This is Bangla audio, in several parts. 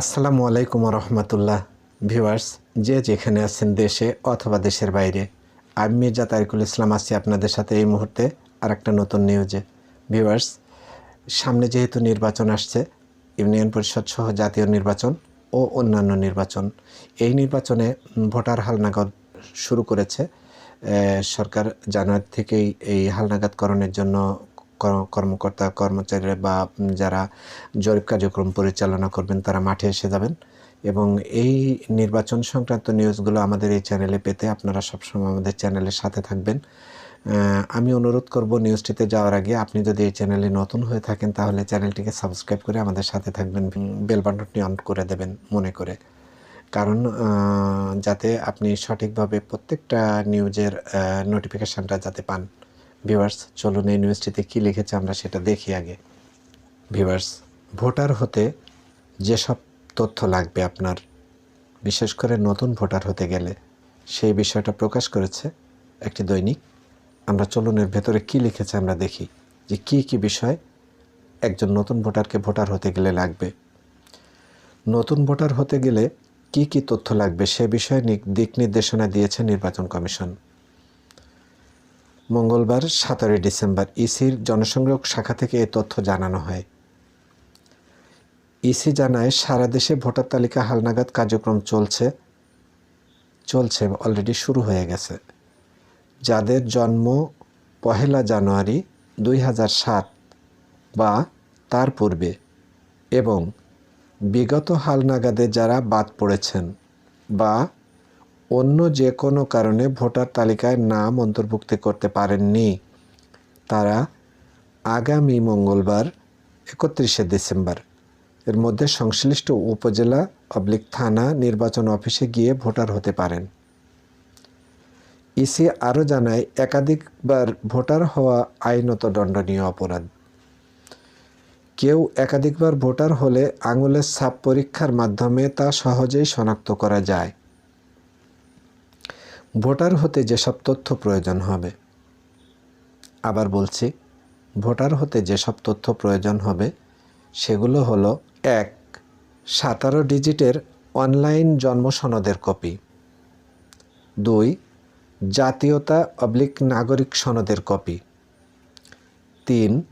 আসসালামু আলাইকুম রহমতুল্লাহ ভিউয়ার্স, যে যেখানে আছেন দেশে অথবা দেশের বাইরে, আমি মির্জা তারিকুল ইসলাম আছি আপনাদের সাথে এই মুহূর্তে আর একটা নতুন নিউজে। ভিউয়ার্স সামনে যেহেতু নির্বাচন আসছে, ইউনিয়ন পরিষদ সহ জাতীয় নির্বাচন ও অন্যান্য নির্বাচন, এই নির্বাচনে ভোটার হালনাগাদ শুরু করেছে। সরকার জানুয়ারি থেকেই এই হালনাগাদকরণের জন্য কর- কর্মকর্তা, কর্মচারীরা বা যারা জরিপ কার্যক্রম পরিচালনা করবেন, তারা মাঠে এসে যাবেন। এবং এই নির্বাচন সংক্রান্ত নিউজগুলো আমাদের এই চ্যানেলে পেতে আপনারা সবসময় আমাদের চ্যানেলের সাথে থাকবেন। আমি অনুরোধ করব নিউজটিতে যাওয়ার আগে আপনি যদি এই চ্যানেলে নতুন হয়ে থাকেন, তাহলে চ্যানেলটিকে সাবস্ক্রাইব করে আমাদের সাথে থাকবেন বেল বাটনটি অন করে দেবেন মনে করে। কারণ যাতে আপনি সঠিকভাবে প্রত্যেকটা নিউজের নোটিফিকেশানটা যাতে পান। ভিউয়ার্স চলুন এই নিউজটিতে কী লিখেছে আমরা সেটা দেখি আগে। ভিউয়ার্স ভোটার হতে যেসব তথ্য লাগবে আপনার, বিশেষ করে নতুন ভোটার হতে গেলে, সেই বিষয়টা প্রকাশ করেছে একটি দৈনিক আমরা চলনের ভেতরে কী লিখেছে আমরা দেখি যে কি কি বিষয় একজন নতুন ভোটারকে ভোটার হতে গেলে লাগবে। নতুন ভোটার হতে গেলে কি কি তথ্য লাগবে সে বিষয়ে দিক নির্দেশনা দিয়েছে নির্বাচন কমিশন। মঙ্গলবার সতেরোই ডিসেম্বর ইসির জনসংযোগ শাখা থেকে এই তথ্য জানানো হয়। ইসি জানায়, সারা দেশে ভোটার তালিকা হালনাগাদ কার্যক্রম চলছে চলছে, অলরেডি শুরু হয়ে গেছে। যাদের জন্ম পহেলা জানুয়ারি দুই সাত বা তার পূর্বে এবং বিগত হালনাগাদে যারা বাদ পড়েছেন বা অন্য যে কোনো কারণে ভোটার তালিকায় নাম অন্তর্ভুক্ত করতে পারেননি, তারা আগামী মঙ্গলবার একত্রিশে ডিসেম্বর এর মধ্যে সংশ্লিষ্ট উপজেলা অবলিক থানা নির্বাচন অফিসে গিয়ে ভোটার হতে পারেন। ইসি আরও জানায়, একাধিকবার ভোটার হওয়া আইনত দণ্ডনীয় অপরাধ। কেউ একাধিকবার ভোটার হলে আঙুলের ছাপ পরীক্ষার মাধ্যমে তা সহজেই শনাক্ত করা যায়। ভোটার হতে যেসব তথ্য প্রয়োজন হবে। আবার বলছি, ভোটার হতে যেসব তথ্য প্রয়োজন হবে, সেগুলো হলো, এক, সাতারো ডিজিটের অনলাইন জন্ম সনদের কপি। দুই জাতীয়তা অবলিক নাগরিক সনদের কপি। তিন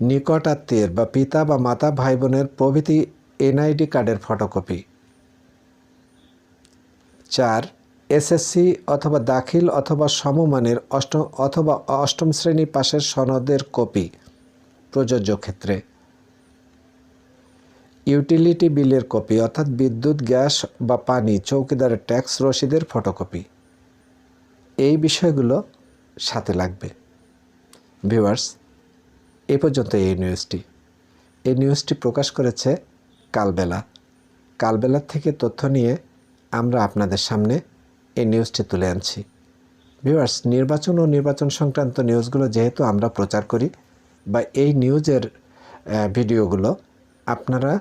নিকট আত্মীয়ের বা পিতা বা মাতা ভাই বোনের প্রভৃতি এনআইডি কার্ডের ফটোকপি। চার, এসএসসি অথবা দাখিল অথবা সমমানের অষ্টম অথবা অষ্টম শ্রেণি পাশের সনদের কপি প্রযোজ্য ক্ষেত্রে। ইউটিলিটি বিলের কপি অর্থাৎ বিদ্যুৎ, গ্যাস বা পানি চৌকিদারের ট্যাক্স রসিদের ফটোকপি। এই বিষয়গুলো সাথে লাগবে। ভিউয়ার্স, এ পর্যন্ত এই নিউজটি। এই নিউজটি প্রকাশ করেছে কালবেলা। কালবেলার থেকে তথ্য নিয়ে আমরা আপনাদের সামনে এই নিউজটি তুলে আনছি। ভিউয়ার্স, নির্বাচন ও নির্বাচন সংক্রান্ত নিউজগুলো যেহেতু আমরা প্রচার করি বা এই নিউজের ভিডিওগুলো আপনারা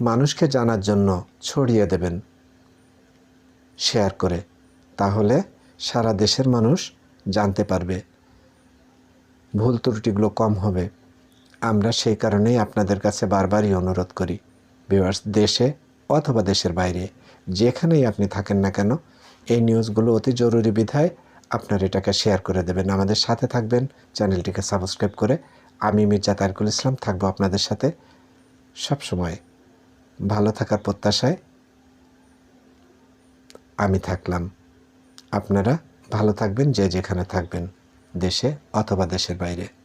মানুষকে জানার জন্য ছড়িয়ে দেবেন, শেয়ার করে। তাহলে সারা দেশের মানুষ জানতে পারবে। ভুল ত্রুটিগুলো কম হবে। আমরা সেই কারণেই আপনাদের কাছে বারবারই অনুরোধ করি, ভিউয়ার্স, দেশে অথবা দেশের বাইরে, যেখানেই আপনি থাকেন না কেন, এই নিউজগুলো অতি জরুরি বিধায় আপনার এটাকে শেয়ার করে দেবেন। আমাদের সাথে থাকবেন, চ্যানেলটিকে সাবস্ক্রাইব করে আমি মির্জা তারকুল ইসলাম থাকব আপনাদের সাথে সব সময় ভালো থাকার প্রত্যাশায় আমি থাকলাম। আপনারা ভালো থাকবেন যে যেখানে থাকবেন দেশে অথবা দেশের বাইরে।